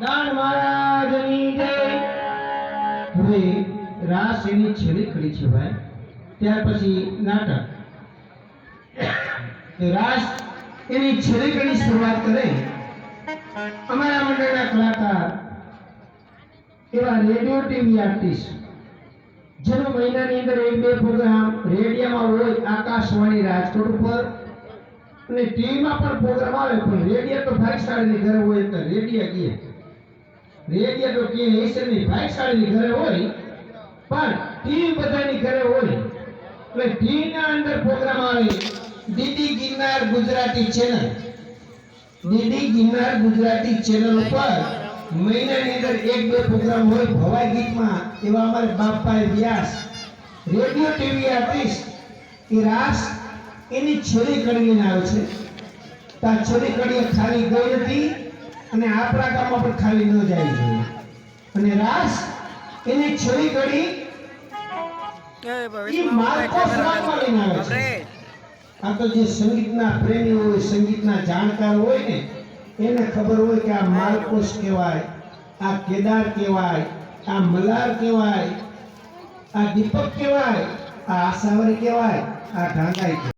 દાન મહારાજની જય. હવે રાસ એની છેલ્લી કડી છે ભાઈ. ત્યાર પછી નાટક. રાસ એની છેલ્લી કડી શરૂઆત કરે. અમારા મંડળના કલાકાર એવા રેડિયો ટીવી આર્ટિસ્ટ. જેનો મહિનાની અંદર એક બે પ્રોગ્રામ રેડિયામાં હોય આકાશવાણી રાજકોટ ઉપર અને ટીવીમાં પણ પ્રોગ્રામ આવે પણ રેડિયો તો ભાગશાળીની ઘરે હોય એટલે રેડિયો કીએ રેડિયો તો કીએ ઈશ્વરની ભાગશાળીની ઘરે હોય, પણ ટીવી બધાની ઘરે હોય. એટલે ટીવીના અંદર પ્રોગ્રામ આવે. DD Girnar Gujarati channel DD Girnar Gujarati channel ઉપર મહિનાની અંદર એક બે પ્રોગ્રામ હોય ભવાઈ ગીતમાં, એવા અમારે બાપ્પાએ વ્યાસ. રેડિયો ટીવી આર્ટિસ્ટ એ રાસ એની છેલ્લી કડીને આવે છે. તો આ છેલ્લી કડી ખાલી ગઈ હતી અને આપણા ગામમાં પણ ખાલી ન જાય જોઈએ અને રાસ એની છેલ્લી કડી લઈને આવે છે. આ તો જે સંગીતના પ્રેમી હોય સંગીતના જાણકાર હોય ને એને ખબર હોય કે આ માલકોસ કહેવાય આ કેદાર કહેવાય આ મલાર કહેવાય આ દીપક કહેવાય આ આશાવરી કહેવાય આ ઢાંગાઈ